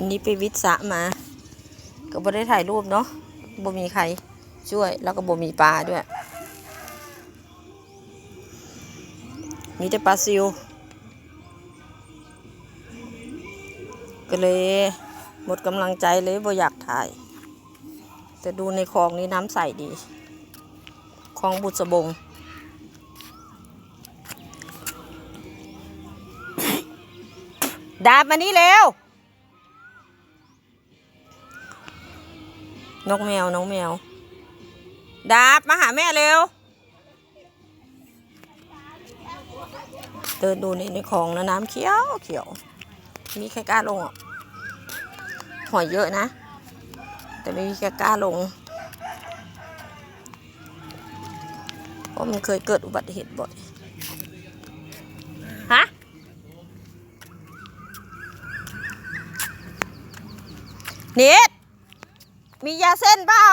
วันนี้ไปวิทสระมา ก็บ่ได้ถ่ายรูปเนาะบ่มีใครช่วย แล้วก็บ่มีปลาด้วย มีแต่ปลาซิว ก็เลยหมดกำลังใจเลยบ่อยากถ่าย แต่ดูในคลองนี้น้ำใสดี คลองบุษบงดาบมานี่เร็ว นกแมวน้องแมว ดาบ มาหาแม่เร็ว เดินดูในในคลองนะน้ำเขียวเขียว มีใครกล้าลงอะหอยเยอะนะ แต่ไม่มีใครกล้าลง เพราะมันเคยเกิดอุบัติเหตุบ่อย ฮะนิด มียาเส้นเปล่า